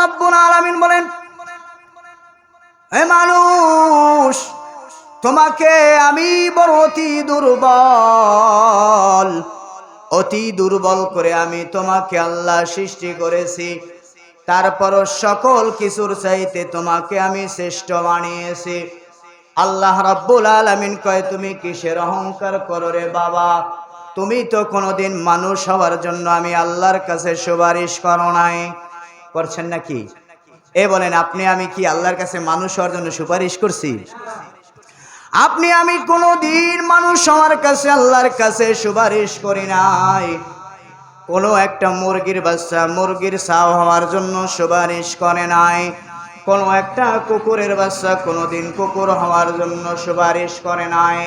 রাব্বুল বলেন, হে মানুষ, তোমাকে আমি বড় অতি দুর্বল অতি দুর্বল করে আমি তোমাকে আল্লাহ সৃষ্টি করেছি। তারপর সকল কিছুর চাইতে তোমাকে আমি শ্রেষ্ঠ বানিয়েছি। আল্লাহ রাব্বুল আলামিন কয়, তুমি কিসের অহংকার করো রে বাবা? তুমি তো কোনোদিন মানুষ হওয়ার জন্য আমি আল্লাহর কাছে সুপারিশ করো নাই। করছেন নাকি? এ বলেন, আপনি আমি কি আল্লাহর কাছে মানুষ হওয়ার জন্য সুপারিশ করছি? আপনি আমি কোনো দিন মানুষ হওয়ার কাছে, আল্লাহর কাছে সুপারিশ করি নাই। কোনো একটা মুরগির বাচ্চা, মুরগির সাও হওয়ার জন্য সুপারিশ করে নাই। কোনো একটা কুকুরের বাচ্চা কোনোদিন কুকুর হওয়ার জন্য সুপারিশ করে নাই।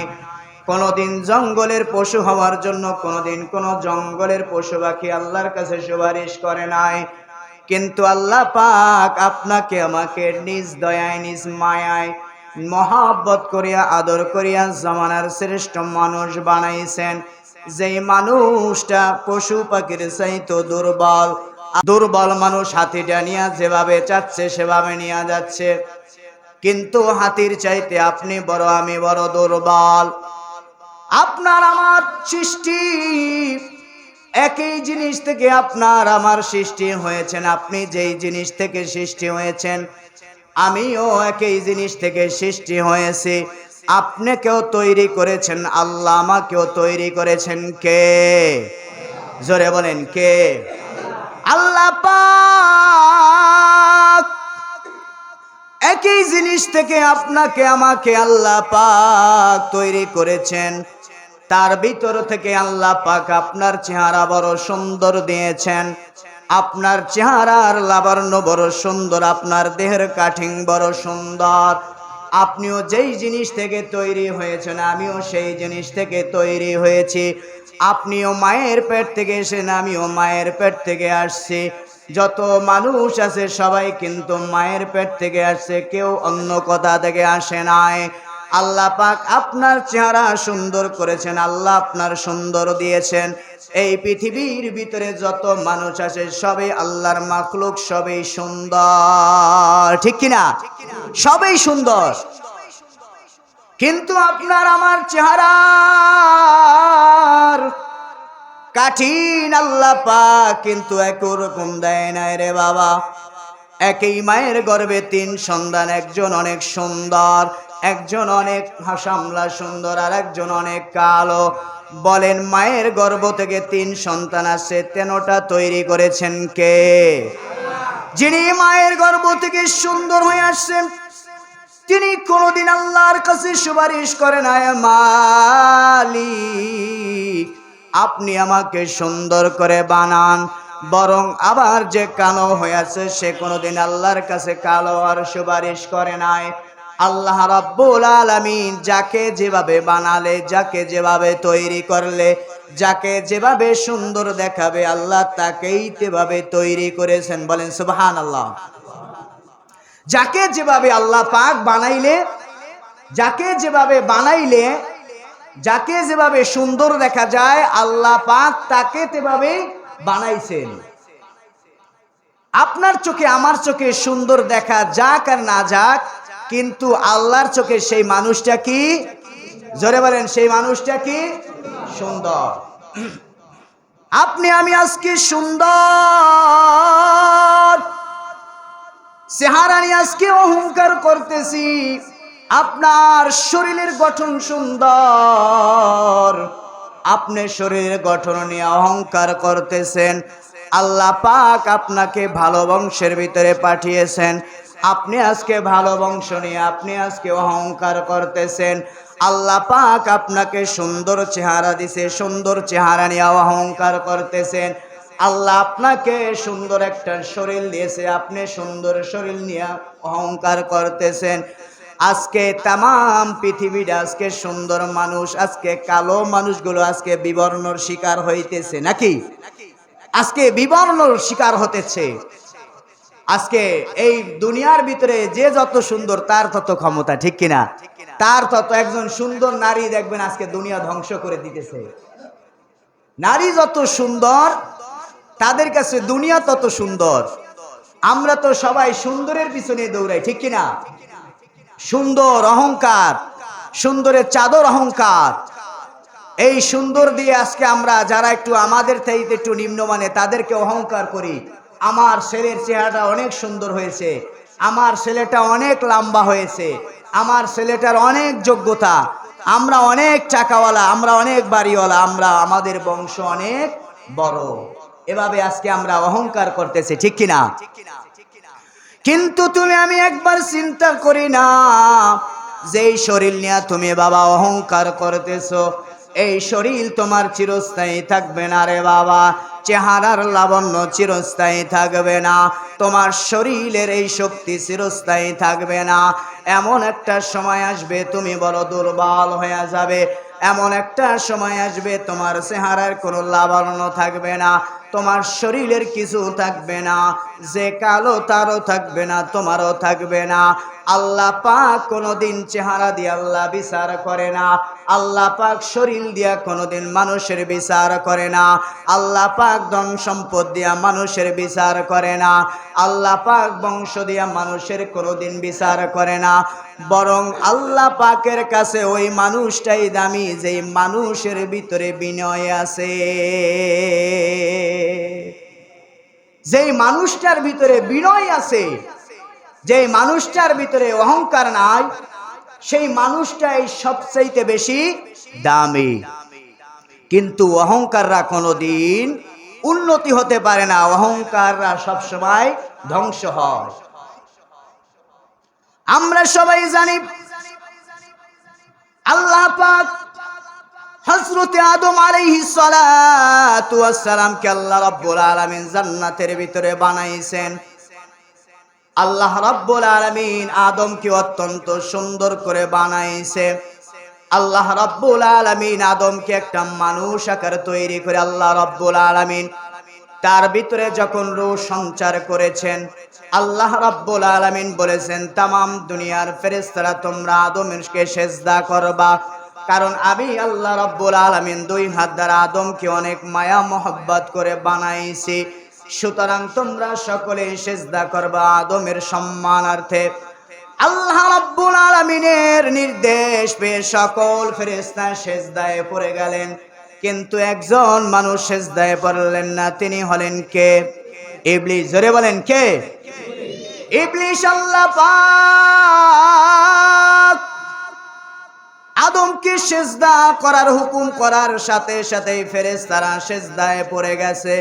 কোনোদিন জঙ্গলের পশু হওয়ার জন্য, কোনোদিন কোনো জঙ্গলের পশু পাখি আল্লাহর কাছে সুপারিশ করে নাই। কিন্তু আল্লাহ পাক আপনাকে আমাকে নিজ দয়ায়, নিজ মায়ায় মহাব্বত করিয়া, আদর করিয়া জমানার শ্রেষ্ঠ মানুষ বানাইছেন। যেই মানুষটা পশু পাখির চাইতো দুর্বল দুর্বল মানুষ হাতিটা নিয়ে যেভাবে চাচ্ছে, সেভাবে নিয়ে যাচ্ছে। কিন্তু হাতির চাইতে আপনি বড়, আমি বড় দুর্বল। আপনার আমার সৃষ্টি একই জিনিস থেকে আপনার আমার সৃষ্টি হয়েছেন, আপনি যেই জিনিস থেকে সৃষ্টি হয়েছেন, আমিও একই জিনিস থেকে সৃষ্টি হয়েছি। আপনাকেও তৈরি করেছেন, আল্লাহ আমাকেও তৈরি করেছেন। কে? জোরে বলেন, কে? আল্লাহ পাক। একই জিনিস থেকে আপনাকে, আমাকে আল্লাহ পাক তৈরি করেছেন। তার ভিতর থেকে আল্লাহ পাক আপনার চেহারা বড় সুন্দর দিয়েছেন। আপনার চেহারার লাবণ্য বড় সুন্দর, আপনার দেহের কাঠিং বড় সুন্দর। আপনিও যেই জিনিস থেকে তৈরি হয়েছেন, আমিও সেই জিনিস থেকে তৈরি হয়েছি। আপনিও মায়ের পেট থেকে এসেন আমিও মায়ের পেট থেকে আসছি। যত মানুষ আছে সবাই কিন্তু মায়ের পেট থেকে আসছে, কেউ অন্য কথা থেকে আসে নাই। আল্লাহ পাক আপনার চেহারা সুন্দর করেছেন, আল্লাহ আপনার সুন্দর দিয়েছেন। এই পৃথিবীর ভিতরে যত মানুষ আছে সবে আল্লাহর মাখলুক, সবেই সুন্দর। ঠিক কিনা? সবেই সুন্দর। কিন্তু আপনার আমার চেহারা কাঠিন আল্লাহ পাক কিন্তু একরকম দেয় নাই রে বাবা। একই মায়ের গর্ভে তিন সন্তান, একজন অনেক সুন্দর। একজন অনেক হাসামলা সুন্দর আর একজন অনেক কালো। বলেন, মায়ের গর্ভ থেকে তিন সন্তান আছে, তেনটা তৈরি করেছেন কে? যিনি মায়ের গর্ভ থেকে সুন্দর হয়ে আসছেন, তিনি কোনোদিন আল্লাহর কাছে সুপারিশ করেন আয় মালিক, আপনি আমাকে সুন্দর করে বানান। বরং আবার যে কালো হয়ে আছে, সে কোনোদিন আল্লাহর কাছে কালো আর সুপারিশ করে নাই। আল্লাহ রাব্বুল আলামিন যাকে যেভাবে বানালে, যাকে যেভাবে তৈরি করলে, যাকে যেভাবে সুন্দর দেখাবে, আল্লাহ তাকেই তেভাবে তৈরি করেছেন। বলেন সুবহান আল্লাহ যাকে যেভাবে আল্লাহ পাক বানাইলে, যাকে যেভাবে বানাইলে, যাকে যেভাবে সুন্দর দেখা যায়, আল্লাহ পাক তাকে তেভাবে বানাইছেন। আপনার চোখে, আমার চোখে সুন্দর দেখা যাক আর না যাক কিন্তু আল্লাহর চোখে সেই মানুষটা কি? জোরে বলেন, সেই মানুষটা কি? সুন্দর। আপনি, আমি আজকে সুন্দর। চেহারানি আজকে অহংকার করতেছি। আপনার শরীরের গঠন সুন্দর। আপনি শরীরের গঠন নিয়ে অহংকার করতেছেন। আল্লাহ পাক আপনাকে ভালো বংশের ভিতরে পাঠিয়েছেন। আপনি আজকে ভালো বংশ নিয়ে, আপনি আজকে অহংকার করতেছেন। আল্লাহ পাক আপনাকে সুন্দর চেহারা দিছে, সুন্দর চেহারা নিয়ে অহংকার করতেছেন। আল্লাহ আপনাকে সুন্দর একটা শরীর দিয়েছে, আপনি সুন্দর শরীর নিয়ে অহংকার করতেছেন। আজকে তাম পৃথিবীটা, আজকে সুন্দর মানুষ, আজকে কালো মানুষগুলো আজকে বিবর্ণর শিকার হইতেছে, নাকি? আজকে বিবর্ণর শিকার হতেছে। আজকে এই দুনিয়ার ভিতরে যে যত সুন্দর, তার তত ক্ষমতা, ঠিক কিনা? তার তত একজন সুন্দর নারী দেখবেন আজকে দুনিয়া ধ্বংস করে দিতেছে। নারী যত সুন্দর, তাদের কাছে দুনিয়া তত সুন্দর। আমরা তো সবাই সুন্দরের পিছনে দৌড়াই, ঠিক কিনা? সুন্দর অহংকার, সুন্দরের চাদর অহংকার। এই সুন্দর দিয়ে আজকে আমরা যারা একটু আমাদের থেকে একটু নিম্নমানে তাদেরকে অহংকার করি। আমার ছেলের চেহারাটা অনেক সুন্দর হয়েছে। আমার ছেলেটা অনেক লম্বা হয়েছে। আমার ছেলেটার অনেক যোগ্যতা। আমরা অনেক টাকাওয়ালা আমরা অনেক বাড়িওয়ালা, আমরা আমাদের বংশ অনেক বড়। এভাবে আজকে আমরা অহংকার করতেছি, ঠিক কিনা? কিন্তু তুমি আমি একবার চিন্তা করি না, যেই শরীর নিয়ে তুমি বাবা অহংকার করতেছো এই শরীর তোমার চিরস্থায়ী থাকবে না রে বাবা। চেহারার লাবণ্য চিরস্থায়ী থাকবে না। তোমার শরীরের এই শক্তি চিরস্থায়ী থাকবে না। এমন একটা সময় আসবে, তুমি বড় দুর্বল হয়ে যাবে। এমন একটা সময় আসবে, তোমার চেহারার কোনো লাবণ্য থাকবে না। তোমার শরীরের কিছু থাকবে না, যে কালো তারও থাকবে না, তোমারও থাকবে না। আল্লাহ পাক কোনোদিন চেহারা দিয়ে আল্লাহ বিচার করে না, আল্লাহ পাক শরীর দিয়া কোনোদিন মানুষের বিচার করে না, আল্লাহ পাক ধন সম্পদ দিয়া মানুষের বিচার করে না, আল্লাহ পাক বংশ দিয়া মানুষের কোনোদিন বিচার করে না। বরং আল্লাহ পাকের কাছে ওই মানুষটাই দামি, যেই মানুষের ভিতরে বিনয় আছে। যেই মানুষটার ভিতরে বিনয় আছে, যেই মানুষটার ভিতরে অহংকার নাই, সেই মানুষটাই সবচাইতে বেশি দামি। কিন্তু অহংকাররা কোনোদিন উন্নতি হতে পারে না, অহংকাররা সবসময় ধ্বংস হয়। আমরা সবাই জানি, আল্লাহ পাক হযরতে আদম আলাইহিস ওয়াস সালামকে আল্লাহ রাব্বুল আলামিন জান্নাতের ভিতরে বানাইছেন। আল্লাহ আদমকে অত্যন্ত সুন্দর করে বানাইছে। আল্লাহ আদমকে একটা মানুষ আকার তৈরি করে আল্লাহ রাব্বুল আলামিন তার ভিতরে যখন রূহ সঞ্চার করেছেন, আল্লাহ রাব্বুল আলামিন বলেছেন, তামাম দুনিয়ার ফেরেশতারা তোমরা আদমকে সেজদা করবা। কারণ আমি আল্লাহ রাব্বুল আলামিন দুই হাত দ্বারা আদমকে অনেক মায়া, মোহব্বত করে বানাইছি। সুতরাং তোমরা সকলে সেজদা করবা আদমের সম্মানার্থে। আল্লাহ রব্বুল আলামিনের নির্দেশ পেয়ে সকল ফেরেশতা সেজদায় পড়ে গেলেন। কিন্তু একজন মানুষ সেজদায় পড়লেন না, তিনি হলেন কে? ইবলিস, জোরে বলেন কে? ইবলিস আল্লাহ আদমকে সেজদা করার হুকুম করার সাথে সাথে ফেরেশতারা সেজদায় পড়ে গেছে।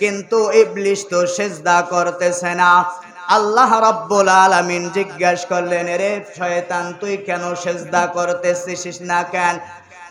কিন্তু ইবলিস তো সেজদা করতেছে না। আল্লাহ রাব্বুল আলামিন জিজ্ঞেস করলেন রে শয়তান, তুই কেন সেজদা করতেছিস না কেন?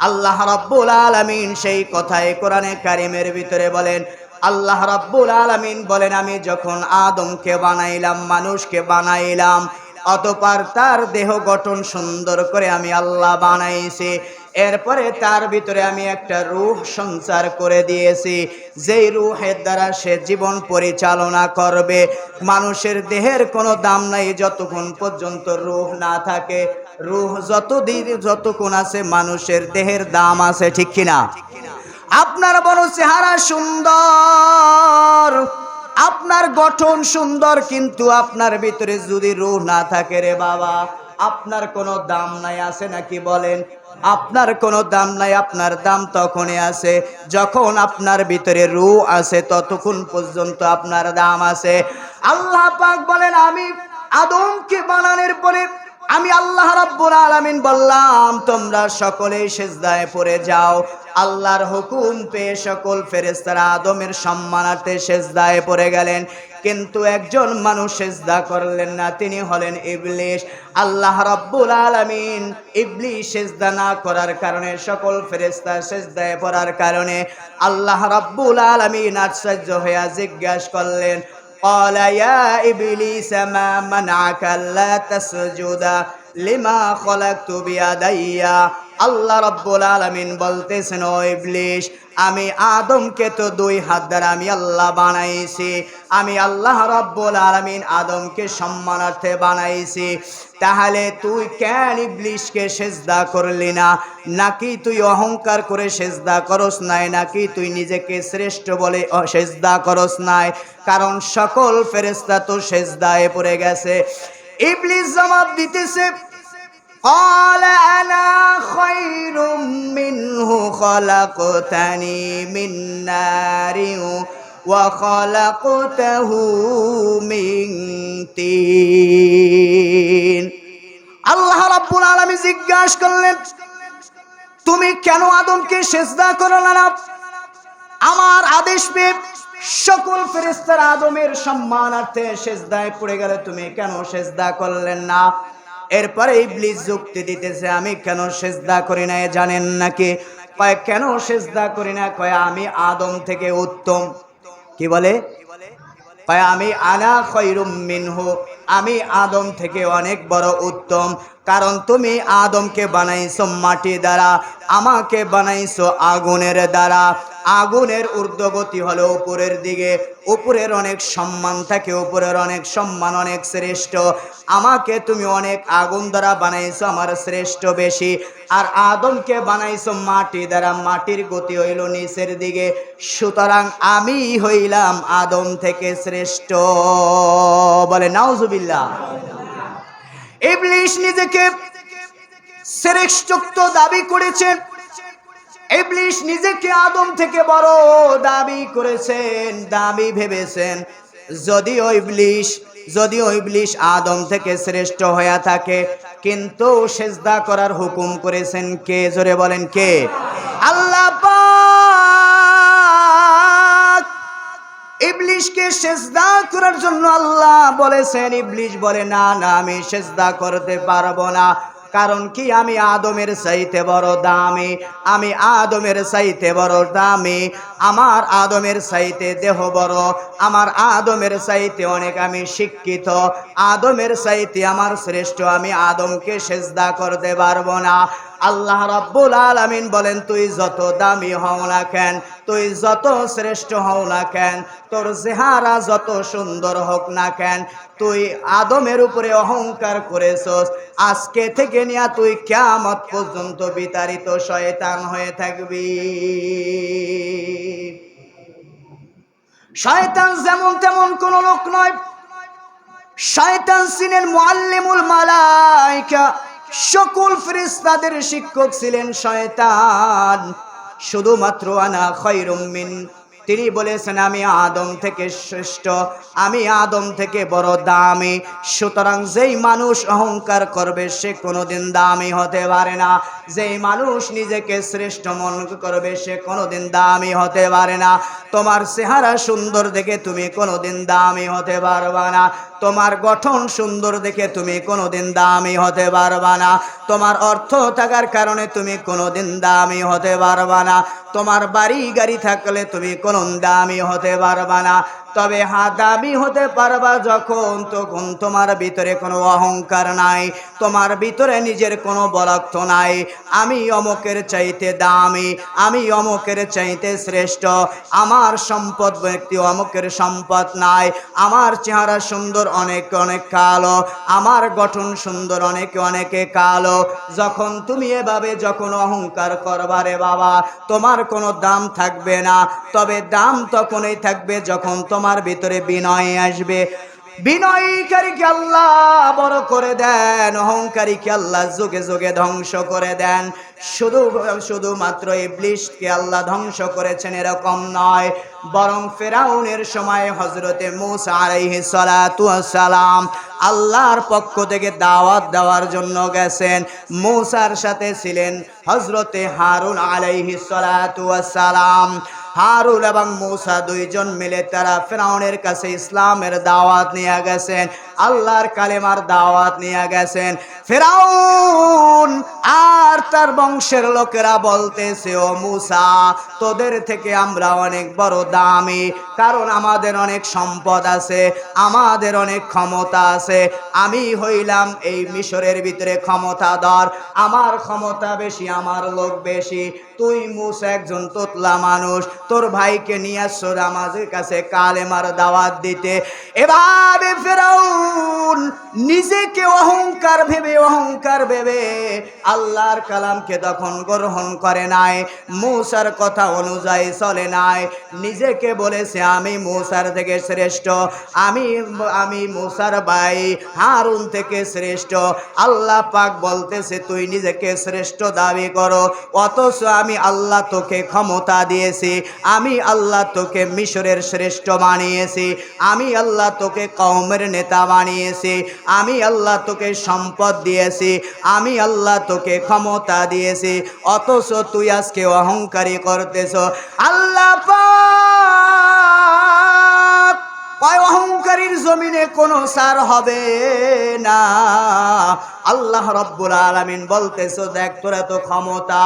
আল্লাহ রাব্বুল আলামিন সেই কথাই কোরআনে কারিমের ভিতরে বলেন, আল্লাহ রাব্বুল আলামিন বলেন, আমি যখন আদমকে বানাইলাম, মানুষকে বানাইলাম অতপার তার দেহ গঠন সুন্দর করে আমি আল্লাহ বানাইছি। এরপরে তার ভিতরে আমি একটা রূহ সঞ্চার করে দিয়েছি। যেই রুহের দ্বারা সে জীবন পরিচালনা করবে, মানুষের দেহের কোনো দাম নাই যতক্ষণ পর্যন্ত রুহ না থাকে। রুহ যতদিন যতক্ষণ আছে মানুষের দেহের দাম আছে, ঠিক কিনা? আপনার বড় চেহারা সুন্দর। আপনার গঠন সুন্দর, কিন্তু আপনার ভিতরে যদি রুহ না থাকে রে বাবা, আপনার কোনো দাম নাই আছে নাকি বলেন? আপনার কোনো দাম নাই, আপনার দাম তখনই আছে যখন আপনার ভিতরে রু আছে, ততক্ষণ পর্যন্ত আপনার দাম আছে। আল্লাহ পাক বলেন, আমি আদমকে বানানোর পরে আমি আল্লাহ রাব্বুল আলামিন বললাম, তোমরা সকলেই সেজদায় পড়ে যাও। আল্লাহর হুকুম পেয়ে সকল ফেরেশতারা আদমের সম্মানার্থে সেজদায় পড়ে গেলেন। কিন্তু একজন মানুষ সেজদা করলেন না, তিনি হলেন ইবলিশ। আল্লাহ রাব্বুল আলামিন ইবলিশ সেজদা না করার কারণে, সকল ফেরেশতা সেজদায় পড়ার কারণে আল্লাহ রাব্বুল আলামিন আশ্চর্য হয়ে জিজ্ঞাসা করলেন قال يا إبليس ما منعك ألا تسجد؟ لما خلقت بيدي আল্লাহ রব্বুল আলামিন বলতেছেন, ও ইবলিশ, আমি আদমকে তো দুই হাত দ্বারা আমি আল্লাহ বানাইছি। আমি আল্লাহ রব্বুল আলামিন আদমকে সম্মানার্থে বানাইছি। তাহলে তুই কেন ইবলিশকে সেজদা করলি না? নাকি তুই অহংকার করে সেজদা করস নাই? নাকি তুই নিজেকে শ্রেষ্ঠ বলে সেজদা করস নাই? কারণ সকল ফেরেস্তা তো সেজদায় পড়ে গেছে। ইবলিশ জবাব দিতেছে قال أنا خير منه خلقتني من نار وخلقته من طين আল্লাহ রাব্বুল আলামিন জিজ্ঞাসা করলেন তুমি কেন আদমকে সেজদা করলে না আমার আদেশ পেয়ে সকল ফেরেস্তার আদমের সম্মানার্থে সেজদায় পড়ে গেলে তুমি কেন সেজদা করলেন না এরপরে ইবলিস যুক্তি দিতেছে, আমি কেন সেজদা করি না জানেন নাকি? কয়, কেন সেজদা করি না? কয়, আমি আদম থেকে উত্তম। কি বলে? আমি আনা খৈরুম মিনহু, আমি আদম থেকে অনেক বড় উত্তম। কারণ তুমি আদমকে বানাইছো মাটি দ্বারা, আমাকে বানাইছো আগুনের দ্বারা। আগুনের ঊর্ধ্বগতি হলো উপরের দিকে। উপরের অনেক সম্মান থাকে, উপরের অনেক সম্মান অনেক শ্রেষ্ঠ। আমাকে তুমি অনেক আগুন দ্বারা বানাইছো, আমার শ্রেষ্ঠ বেশি। আর আদমকে বানাইছো মাটি দ্বারা, মাটির গতি হইল নিচের দিকে। সুতরাং আমি হইলাম আদম থেকে শ্রেষ্ঠ। বলে, নাউজুবিল্লাহ। ইবলিশ নিজেকে শ্রেষ্ঠত্ব দাবি করেছেন ইবলিশ নিজেকে আদম থেকে বড় দাবি করেছেন, দাবি ভেবেছেন, যদিও ইবলিশ যদিও ইবলিশ আদম থেকে শ্রেষ্ঠ হয়ে থাকে, কিন্তু সেজদা করার হুকুম করেছেন কে? জোরে বলেন কে? আল্লাহ ইবলিশকে সেজদা করার জন্য আল্লাহ বলেছেন, ইবলিশ বলে, না না, আমি সেজদা করতে পারব না। কারণ কি? আমি আদমের চাইতে বড় দামি, আমি আদমের চাইতে বড় দামি। আমার আদমের চাইতে দেহ বড়, আমার আদমের চাইতে অনেক আমি শিক্ষিত। আদমের চাইতে আমার শ্রেষ্ঠ, আমি আদমকে সেজদা করতে পারব না। আল্লাহ রাব্বুল আলামিন বলেন, তুই যত দামি হও না কেন, তুই যত শ্রেষ্ঠ হও না কেন, তোর চেহারা যত সুন্দর হোক না কেন, তুই আদমের উপরে অহংকার করেছস। আজকে থেকে নিয়ে তুই কিয়ামত পর্যন্ত বিতাড়িত শয়তান হয়ে থাকবি। শয়তান যেমন তেমন কোন লোক নয়। শয়তান ছিলেন মুআল্লিমুল মালাইকা। সকল ফেরেশতাদের শিক্ষক ছিলেন শয়তান। শুধুমাত্র আনা খৈরুম মিন। তিনি বলেছেন, আমি আদম থেকে শ্রেষ্ঠ, আমি আদম থেকে বড় দামি। সুতরাং যেই মানুষ অহংকার করবে, সে কোনোদিন দামি হতে পারে না। যেই মানুষ নিজেকে শ্রেষ্ঠ মনে করবে, সে কোনোদিন দামি হতে পারে না। তোমার চেহারা সুন্দর দেখে তুমি কোনোদিন দামি হতে পারবা না। তোমার গঠন সুন্দর দেখে তুমি কোনোদিন দামি হতে পারবা না। তোমার অর্থ থাকার কারণে তুমি কোনোদিন দামি হতে পারবা না। তোমার বাড়ি গাড়ি থাকলে তুমি কোনো দামি হতে পারবা না। তবে হা দামি হতে পারবা যখন, তখন তোমার ভিতরে কোনো অহংকার নাই, তোমার ভিতরে নিজের কোনো বরক্ত নাই। আমি অমকের চাইতে দামি, আমি অমকের চাইতে শ্রেষ্ঠ, আমার সম্পদ ব্যক্তি অমকের সম্পদ নাই। আমার চেহারা সুন্দর, অনেক অনেক কালো, আমার গঠন সুন্দর, অনেকে অনেকে কালো। যখন তুমি এভাবে যখন অহংকার করবারে বাবা, তোমার কোনো দাম থাকবে না। তবে দাম তখনই থাকবে যখন তোমার ভিতরে বিনয় আসবে। বিনয়ীকারীকে আল্লাহ বড় করে দেন, অহংকারীকে আল্লাহ যুগে যুগে ধ্বংস করে দেন। শুধু, শুধুমাত্র ইবলিশকে আল্লাহ ধ্বংস করেছেন এরকম নয়, বরং ফেরাউনের সময় হজরতে মুসা আলাইহি সালাম আল্লাহর পক্ষ থেকে দাওয়াত দেওয়ার জন্য গেছেন। মুসার সাথে ছিলেন হজরতে হারুন আলাইহি সালাম হারুন এবং মুসা দুইজন মিলে তারা ফেরাউনের কাছে ইসলামের দাওয়াত নিয়ে গেছেন, আল্লাহর কালেমার দাওয়াত নিয়ে গেছেন। ফেরাউন আর তার বংশের লোকেরা বলতেছে, ও মুসা, তোদের থেকে আমরা অনেক বড় দামি, কারণ আমাদের অনেক সম্পদ আছে, আমাদের অনেক ক্ষমতা আছে। আমি হইলাম এই মিশরের ভিতরে ক্ষমতাধর, আমার ক্ষমতা বেশি, আমার লোক বেশি। তুই মুসা একজন তোতলা মানুষ তোর ভাইকে নিয়ে আসছো আমাদের কাছে কালেমার দাওয়াত দিতে। এভাবে ফেরাউন নিজেকে অহংকার ভেবে অহংকার ভেবে আল্লাহর কালামকে তখন গ্রহণ করে নাই, মূসার কথা অনুযায়ী চলে নাই। নিজেকে বলেছে, আমি মূসার থেকে শ্রেষ্ঠ, আমি আমি মূসার ভাই, হারুন থেকে শ্রেষ্ঠ। আল্লাহ পাক বলতেছে, তুই নিজেকে শ্রেষ্ঠ দাবি করো, অথচ আমি আল্লাহ তোকে ক্ষমতা দিয়েছি। আমি আল্লাহ তোকে মিশরের শ্রেষ্ঠ বানিয়েছি, আমি আল্লাহ তোকে কৌমের নেতা বানিয়েছি, আমি আল্লাহ তোকে সম্পদ দিয়েছি, আমি আল্লাহ তোকে ক্ষমতা দিয়েছি, অথচ তুই আজকে অহংকারী করতেছ। আল্লাহ কয় অহংকারীর জমিনে কোনো সার হবে না? আল্লাহ রব্বুল আলামিন বলতেছো, দেখ তোর এত ক্ষমতা,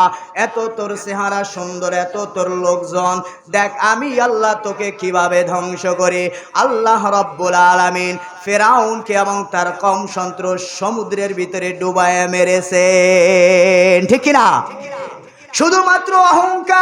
এত তোর চেহারা সুন্দর, এত তোর লোকজন। দেখ, আমি আল্লাহ তোকে কীভাবে ধ্বংস করি? আল্লাহ রব্বুল আলামিন ফেরাউনকে এবং তার কম সন্ত্র সমুদ্রের ভিতরে ডুবায় মেরেছে ঠিক কিনা? শুধুমাত্র অহংকার।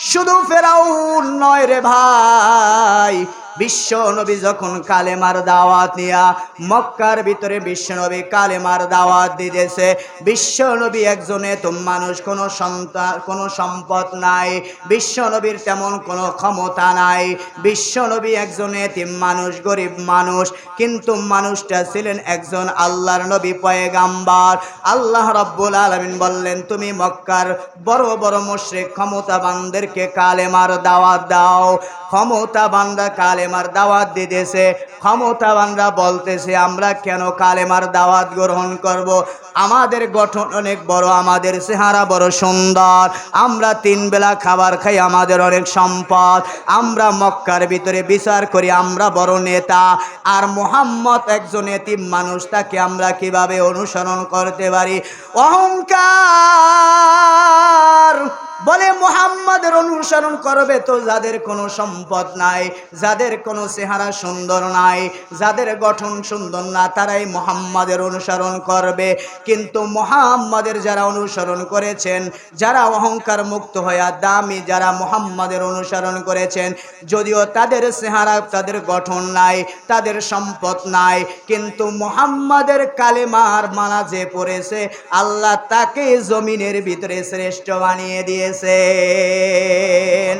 শুধু ফেরাউন নয় রে ভাই বিশ্ব নবী যখন কালেমার দাওয়াত নিয়া মক্কার ভিতরে বিশ্ব নবী কালেমার দাওয়াত দিতেছে, বিশ্ব নবী একজন মানুষ, কোনো সন্তান কোনো সম্পদ নাই, বিশ্ব নবীর তেমন কোনো ক্ষমতা নাই, বিশ্ব নবী একজন মানুষ, গরিব মানুষ, কিন্তু মানুষটা ছিলেন একজন আল্লাহর নবী পয়েগাম্বার। আল্লাহ রব্বুল আলমিন বললেন, তুমি মক্কার বড় বড় মুশরিক, ক্ষমতাবানদেরকে কালেমার দাওয়াত দাও, ক্ষমতাবানরা কালেমার দাওয়াত দিতেছে। ক্ষমতাবানরা বলতেছে, আমরা কেন কালেমার দাওয়াত গ্রহণ করব। আমাদের গঠন অনেক বড়, আমাদের চেহারা বড় সুন্দর। আমরা তিন বেলা খাবার খাই, আমাদের অনেক সম্পদ। আমরা মক্কার ভিতরে বিচার করি, আমরা বড় নেতা। আর মোহাম্মদ একজন এতিম মানুষ, তাকে আমরা কীভাবে অনুসরণ করতে পারি? অহংকার! বলে, মোহাম্মদের অনুসরণ করবে তো যাদের কোনো সম্পদ নাই, যাদের কোনো চেহারা সুন্দর নাই, যাদের গঠন সুন্দর না, তারাই মোহাম্মদের অনুসরণ করবে। কিন্তু মোহাম্মদের যারা অনুসরণ করেছেন, যারা অহংকার মুক্ত হইয়া দামি, যারা মোহাম্মদের অনুসরণ করেছেন, যদিও তাদের চেহারা, তাদের গঠন নাই, তাদের সম্পদ নাই, কিন্তু মোহাম্মদের কালেমার মালা যে পড়েছে আল্লাহ তাকে জমিনের ভিতরে শ্রেষ্ঠ বানিয়ে দিয়েছেন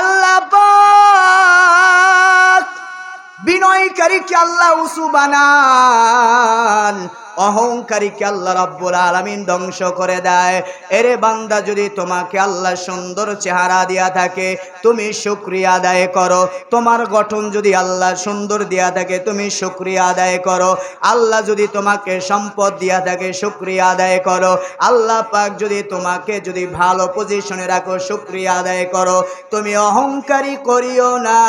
আল্লাহ বিনয়কারীকে আল্লাহ উসু বানান। অহংকারীকে আল্লাহ রাব্বুল আলামিন ধ্বংস করে দেয়। এরে বান্দা, যদি তোমাকে আল্লাহ সুন্দর চেহারা দিয়া থাকে, তুমি শুক্রিয়া আদায় করো। তোমার গঠন যদি আল্লাহ সুন্দর দিয়া থাকে, তুমি শুক্রিয়া আদায় করো। আল্লাহ যদি তোমাকে সম্পদ দিয়া থাকে, শুক্রিয়া আদায় করো। আল্লাহ পাক যদি তোমাকে যদি ভালো পজিশনে রাখো, শুক্রিয়া আদায় করো। তুমি অহংকারী করিও না।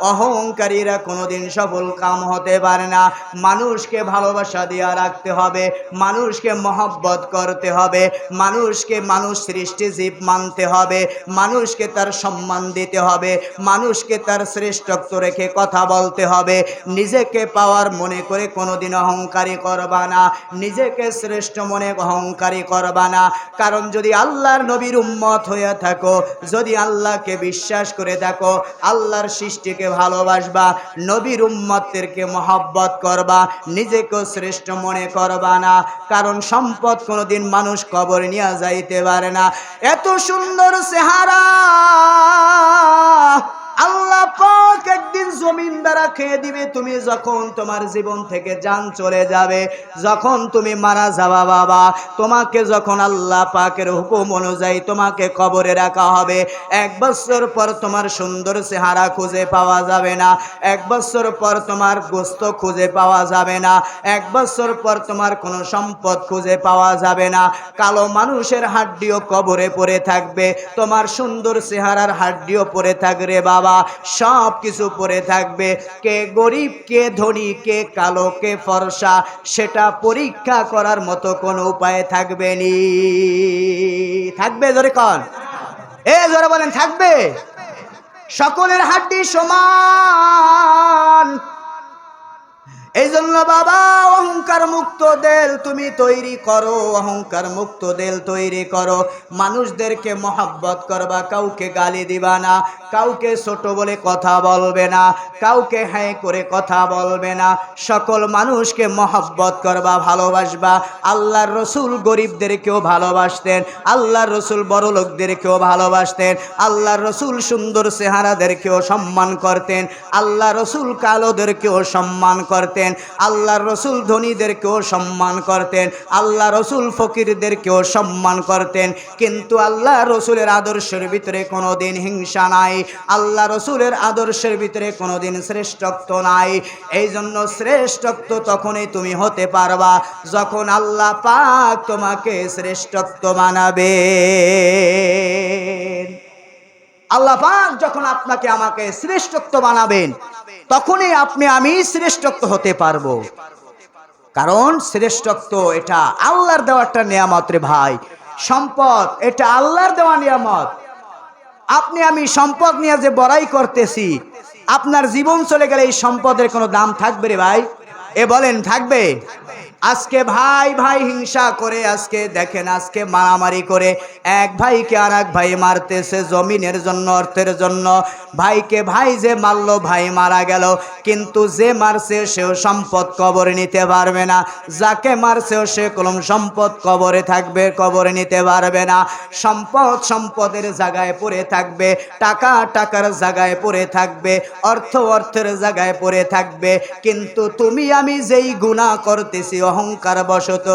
অহংকারীরা কোনোদিন সফল কাম হতে পারে না। মানুষকে ভালোবাসা দিয়া রাখতে হবে, মানুষকে মহব্বত করতে হবে, মানুষকে মানুষ সৃষ্টি জীব মানতে হবে, মানুষকে তার সম্মান দিতে হবে, মানুষকে তার শ্রেষ্ঠত্ব রেখে কথা বলতে হবে। নিজেকে পাওয়ার মনে করে কোনোদিন অহংকারী করবা না, নিজেকে শ্রেষ্ঠ মনে অহংকারী করবা না। কারণ যদি আল্লাহর নবীর উম্মত হয়ে থাকো, যদি আল্লাহকে বিশ্বাস করে থাকো, আল্লাহর সৃষ্টিকে ভালোবাসবা, নবীর উম্মতদেরকে মহব্বত করবা, নিজেকেও শ্রেষ্ঠ মনে করবা না। কারণ সম্পদ কোনোদিন মানুষ কবর নিয়ে যাইতে পারে না। এত সুন্দর চেহারা। জমিন দ্বারা খেয়ে দিবে, তুমি যখন তোমার জীবন থেকে জান চলে যাবে, যখন তুমি মারা যাবা বাবা, তোমাকে যখন আল্লাহ পাকের হুকুম অনুযায়ী তোমাকে কবরে রাখা হবে, এক বছর পর তোমার সুন্দর চেহারা খুঁজে পাওয়া যাবে না, এক বছর পর তোমার গোস্ত খুঁজে পাওয়া যাবে না, এক বছর পর তোমার কোনো সম্পদ খুঁজে পাওয়া যাবে না, কালো মানুষের হাড্ডিও কবরে পড়ে থাকবে, তোমার সুন্দর চেহারার হাড্ডিও পড়ে থাকবে বাবা সব কিছু পড়ে থাকবে। কে গরিব, কে ধনী, কে কালো, কে ফর্সা, সেটা পরীক্ষা করার মতো কোনো উপায় থাকবে নি। থাকবে জোরে কন। এ জোরে বলেন, থাকবে? সকলের হাড্ডি সমান। এই জন্য বাবা, অহংকার মুক্ত দেল তুমি তৈরি করো, অহংকার মুক্ত দেল তৈরি করো। মানুষদেরকে মহাব্বত করবা, কাউকে গালি দিবা না, কাউকে ছোট বলে কথা বলবে না, কাউকে হ্যাঁ করে কথা বলবে না। সকল মানুষকে মহাব্বত করবা, ভালোবাসবা। আল্লাহর রসুল গরিবদেরকেও ভালোবাসতেন, আল্লাহর রসুল বড় লোকদেরকেও ভালোবাসতেন, আল্লাহর রসুল সুন্দর চেহারাদেরকেও সম্মান করতেন আল্লাহ রসুল কালোদেরকেও সম্মান করতেন। আল্লাহর রসুল ধনীদেরকেও সম্মান করতেন। আল্লাহ রসুল ফকিরদেরকেও সম্মান করতেন। কিন্তু আল্লাহ রসুলের আদর্শের ভিতরে কোনো দিন হিংসা নাই। আল্লাহ রসুলের আদর্শের ভিতরে কোনো দিন শ্রেষ্ঠত্ব নাই। এই জন্য শ্রেষ্ঠত্ব তখনই তুমি হতে পারবা, যখন আল্লাহ পাক তোমাকে শ্রেষ্ঠত্ব মানাবে আল্লাহ পাক যখন আপনাকে আমাকে শ্রেষ্ঠত্ব বানাবেন তখনই আপনি, আমি শ্রেষ্ঠত্ব হতে পারব। কারণ শ্রেষ্ঠত্ব এটা আল্লাহর দেওয়া একটা নিয়ামত রে ভাই। সম্পদ, এটা আল্লাহর দেওয়া নিয়ামত। আপনি, আমি সম্পদ নিয়ে যে বড়াই করতেছি, আপনার জীবন চলে গেলে এই সম্পদের কোনো দাম থাকবে রে ভাই? এ বলেন, থাকবে? আজকে ভাই ভাই হিংসা করে, আজকে দেখেন, আজকে মারামারি করে। এক ভাইকে আর এক ভাই মারতেছে জমিনের জন্য, অর্থের জন্য। ভাইকে ভাই যে মারলো, ভাই মারা গেল। কিন্তু যে মারছে, সেও সম্পদ কবরে নিতে পারবে না। যাকে মারছেও সে কলম সম্পদ কবরে থাকবে, কবরে নিতে পারবে না। সম্পদ সম্পদের জায়গায় পড়ে থাকবে, টাকা টাকার জায়গায় পড়ে থাকবে, অর্থ অর্থের জায়গায় পড়ে থাকবে। কিন্তু তুমি, আমি যেই গুণা করতেছি অহংকার বশত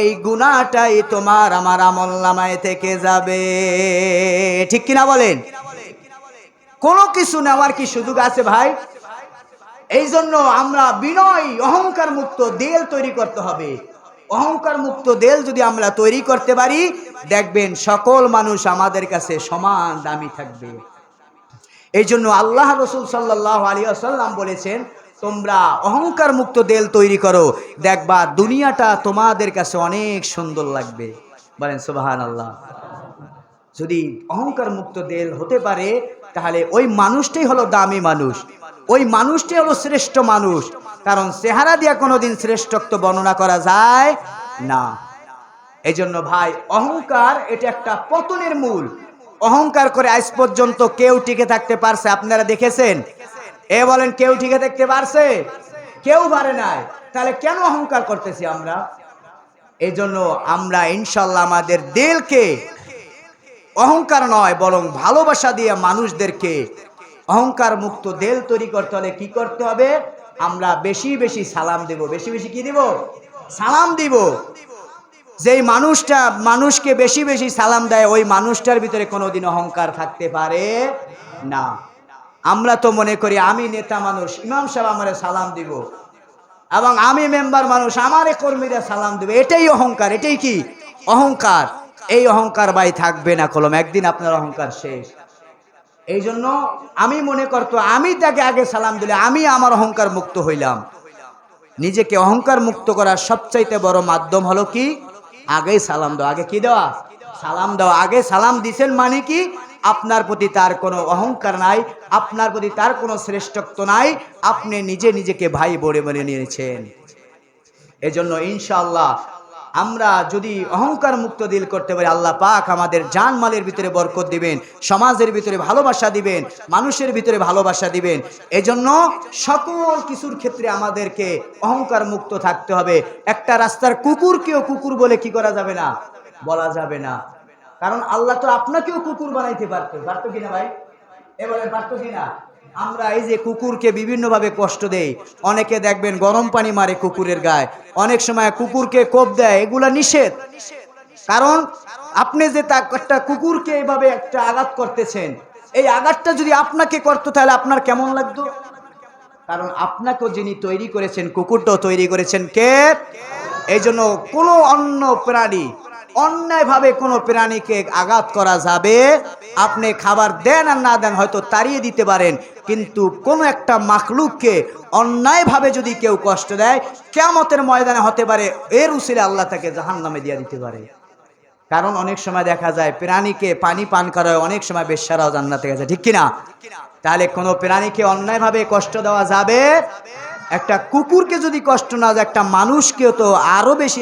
এই গুণাটাই তোমার আমার আমল নামায় থেকে যাবে। ঠিক কিনা বলেন? কোনো কিছু নেওয়ার কি সুযোগ আছে ভাই? এই জন্য আমরা বিনয় অহংকার মুক্ত দেল তৈরি করতে হবে। অহংকার মুক্ত দেল যদি আমরা তৈরি করতে পারি, দেখবেন সকল মানুষ আমাদের কাছে সমান দামি থাকবে। এই জন্য আল্লাহ রসুল সাল্লাহ আলী আসাল্লাম বলেছেন তোমরা অহংকার মুক্ত দেল তৈরি করো। দেখবা দুনিয়াটা তোমাদের কাছে অনেক সুন্দর লাগবে। বলেন সুবাহান আল্লাহ যদি অহংকার মুক্ত দেল হতে পারে, তাহলে ওই মানুষটাই হলো দামি মানুষ। ওই মানুষটাই হলো শ্রেষ্ঠ মানুষ। কারণ চেহারা দিয়া কোনোদিন শ্রেষ্ঠত্ব বর্ণনা করা যায় না। এই জন্য ভাই, অহংকার এটা একটা পতনের মূল। অহংকার করে আজ পর্যন্ত কেউ টিকে থাকতে পারছে। আপনারা দেখেছেন? এ বলেন, কেউ টিকে থাকতে পারছে? কেউ পারে নাই। তাহলে কেন অহংকার করতেছি আমরা? এই জন্য আমরা ইনশাল্লাহ আমাদের দিলকে অহংকার নয়, বরং ভালোবাসা দিয়ে মানুষদেরকে অহংকার মুক্ত দেল তৈরি করতে হলে কি করতে হবে? আমরা বেশি বেশি সালাম দেব। বেশি বেশি কি দিব? সালাম দিব। যেই মানুষটা মানুষকে বেশি বেশি সালাম দেয়, ওই মানুষটার ভিতরে কোনোদিন অহংকার থাকতে পারে না। আমরা তো মনে করি আমি নেতা মানুষ, ইমাম সাহেব আমারে সালাম দিব। এবং আমি মেম্বার মানুষ, আমারে কর্মীরা সালাম দেবে। এটাই অহংকার, এটাই কি? অহংকার। এই অহংকার ভাই থাকবে না কলম, একদিন আপনার অহংকার শেষ। এই জন্য আমি মনে করতো, আমি তাকে আগে সালাম দিলে আমি আমার অহংকার মুক্ত হইলাম। নিজেকে অহংকার মুক্ত করার সবচাইতে বড় মাধ্যম হলো কি? আগেই সালাম দেওয়া আগে কি দেওয়া? সালাম দেওয়া আগে সালাম দিছেন মানে কি? আপনার প্রতি তার কোনো অহংকার নাই, আপনার প্রতি তার কোনো শ্রেষ্ঠত্ব নাই, আপনি নিজে নিজেকে ভাই বলে বলে নিয়েছেন। এজন্য ইনশাআল্লাহ আমরা যদি অহংকার মুক্ত দিল করতে পারি, আল্লাহ পাক আমাদের জান মালের ভিতরে বরকত দিবেন, সমাজের ভিতরে ভালোবাসা দিবেন, মানুষের ভিতরে ভালোবাসা দিবেন। এজন্য সকল কিছুর ক্ষেত্রে আমাদেরকে অহংকার মুক্ত থাকতে হবে। একটা রাস্তার কুকুরকেও কুকুর বলে কি করা যাবে না? বলা যাবে না। কারণ আল্লাহ তো আপনাকেও কুকুর বানাইতে পারতো। পারতো কিনা ভাই? এবারে পারতো কিনা আমরা এই যে কুকুরকে বিভিন্নভাবে কষ্ট দেই, অনেকে দেখবেন গরম পানি মারে কুকুরের গায়ে, অনেক সময় কুকুরকে কোপ দেয়, এগুলা নিষেধ। কারণ আপনি যে তা একটা কুকুরকে এইভাবে একটা আঘাত করতেছেন, এই আঘাতটা যদি আপনাকে করতো, তাহলে আপনার কেমন লাগতো? কারণ আপনাকেও যিনি তৈরি করেছেন, কুকুরটাও তৈরি করেছেন কে? এই জন্য কোনো অন্য প্রাণী অন্যায়ভাবে কোনো প্রাণীকে আঘাত করা যাবে, আপনি খাবার দেন আর না দেন হয়তো তাড়িয়ে দিতে পারেন। কিন্তু কোনো একটা মাখলুককে অন্যায়ভাবে যদি কেউ কষ্ট দেয় কেমতের ময়দানে হতে পারে, এর উসিলে আল্লাহ তাকে জাহান নামে দিয়ে দিতে পারে। কারণ অনেক সময় দেখা যায়, প্রাণীকে পানি পান করা হয় অনেক সময় বেশ্যারাও জান্নাতে গেছে, ঠিক কিনা? তাহলে কোনো প্রাণীকে অন্যায়ভাবে কষ্ট দেওয়া যাবে? একটা কুকুরকে যদি কষ্ট না যায় একটা মানুষকেও তো আরও বেশি